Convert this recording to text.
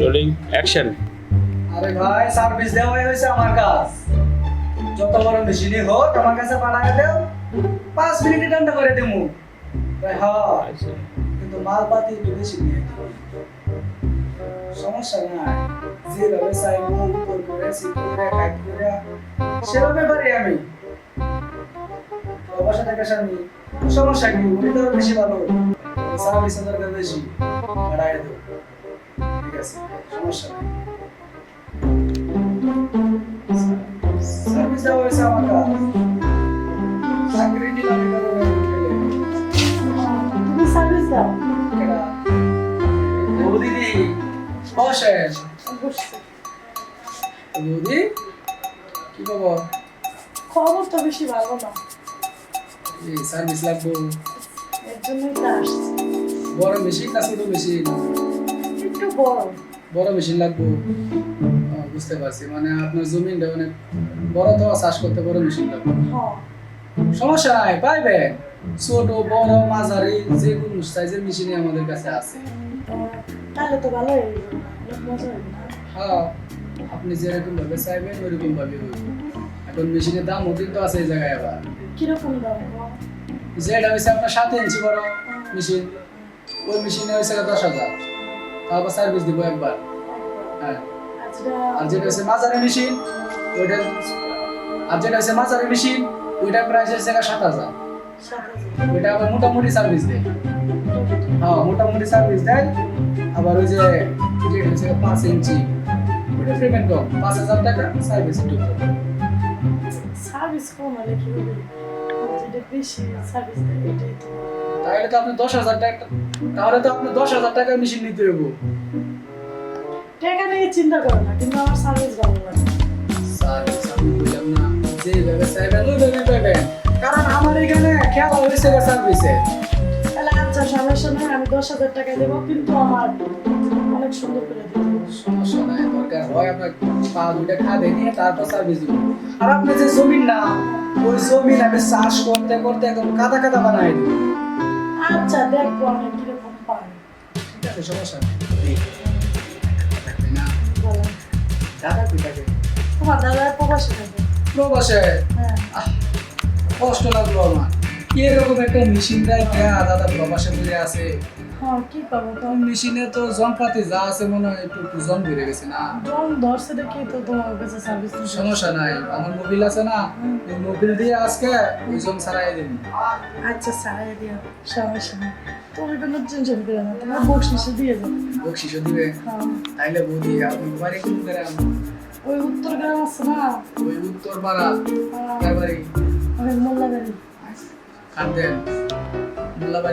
Rolling action আরে ভাই service দেওয়াই হয়েছে আমার কাজ। যত বড় মেশিনই হোক আমার কাছে পাঠায় দেও। পাঁচ মিনিটে ঠান্ডা করে দেবো ভাই হয়। কিন্তু মালপাতি একটু বেশি নিয়ে সমস্যা নাই। যেভাবে চাইব উপর করে সিট করে কাট করে সেভাবে পারি আমি। বাবার সাথে পেশা সমস্যা কি? উনি তো বেশি ভালো। সার্ভিস দরকার বেশি। পাঠায় দেবো ঠিক আছে সমস্যা নাই সার্ভিস দেওয়া হয়েছে আমার কাজ চাকরি নিলাম তুমি সার্ভিস দাও বৌদিদি অশেষ বসছি বৌদি কি খবর খবর তো বেশি ভালো না সার্ভিস লাগবো। এর জন্যই তো আসছি। বড় মেশিন না ছোট মেশিন একটু বড়। বড় মেশিন লাগবো। বুঝতে পারছি। মানে আপনার জমিনটা অনেক বড় তো চাষ করতে বড় মেশিন লাগবে। হ্যাঁ। সমস্যা নাই পাইবেন ছোট বড় মাঝারি যে কোনো সাইজের মেশিনই আমাদের কাছে আছে। তাহলে তো না হ্যাঁ আপনি যেরকম ভাবে চাইবেন ওইরকম ভাবে এখন মেশিনের দামও কিন্তু আছে এই জায়গায় আবার। কীরকম দাম? যেটা হয়েছে আপনার সাত ইঞ্চি বড় মেশিন ওই মেশিনে হয়েছে দশ হাজার। তারপর সার্ভিস দিব একবার। হ্যাঁ। আর যেটা হচ্ছে মাঝারি মেশিন ওইটা আর যেটা হচ্ছে মাঝারি মেশিন ওইটা প্রাইস হচ্ছে সাত হাজার। ওইটা আবার মোটামুটি সার্ভিস দেয়। হ্যাঁ মোটামুটি সার্ভিস দেয়। আবার ওই যে যেটা হচ্ছে পাঁচ ইঞ্চি। ওইটা পেমেন্ট কম, পাঁচ হাজার টাকা সার্ভিস একটু সার্ভিস কম হলে কি হবে যেটা বেশি সার্ভিস দেয়, এটাই তো। তাহলে তো আপনি দশ হাজার টাকা তাহলে তো আপনি দশ হাজার টাকার মেশিন নিতে হইব। টাকা নিয়ে চিন্তা করো না কিন্তু আমার সার্ভিস ভালো লাগে। সার্ভিস আমি বললাম না। যেভাবে চাইবেন ওইভাবে পাইবেন কারণ আমার এখানে খেলা হয়েছে সার্ভিসে তাহলে আচ্ছা সমস্যা নয় আমি দশ হাজার টাকা দেবো কিন্তু আমার অনেক সুন্দর করে সমস্যা নাই দরকার হয় আপনার পা দুটা খাদে নিয়ে তারপর সার্ভিস দিব। আর আপনি যে জমিন না ওই জমিন আমি চাষ করতে করতে একদম কাদা কাদা বানাই দিব আচ্ছা দেখব আমি কীরকম পাই ঠিক আছে সমস্যা নেই থাকবে না। দাদা কই থাকে? তোমার দাদা প্রবাসী থাকে। প্রবাসে? হ্যাঁ। কষ্ট লাগল আমার। এরকম একটা মেশিন দেয় কে দাদা প্রবাসে ঘুরে আছে? হ্যাঁ কি পাবো তো? মেশিনে তো যন্ত্রপাতি যা আছে মনে হয় একটু একটু বেড়ে গেছে না? জন ধরছে দেখি তো তোমার কাছে সার্ভিস সমস্যা নাই আমার মোবিল আছে না ওই মোবিল দিয়ে আজকে ওই জন ছাড়াই দিন। আচ্ছা সারাই দিও সমস্যা নেই। তুমি কোনো টেনশন করো না তোমার বকশিসে দিয়ে যাবে বকশিস দিবে? হ্যাঁ। তাইলে বৌদি আপনি বাড়ি কোন গ্রাম ওই উত্তর গ্রাম আছে না? ওই উত্তর পাড়া হ্যাঁ, তার বাড়ি ওই মোল্লাবাড়ি। I'm then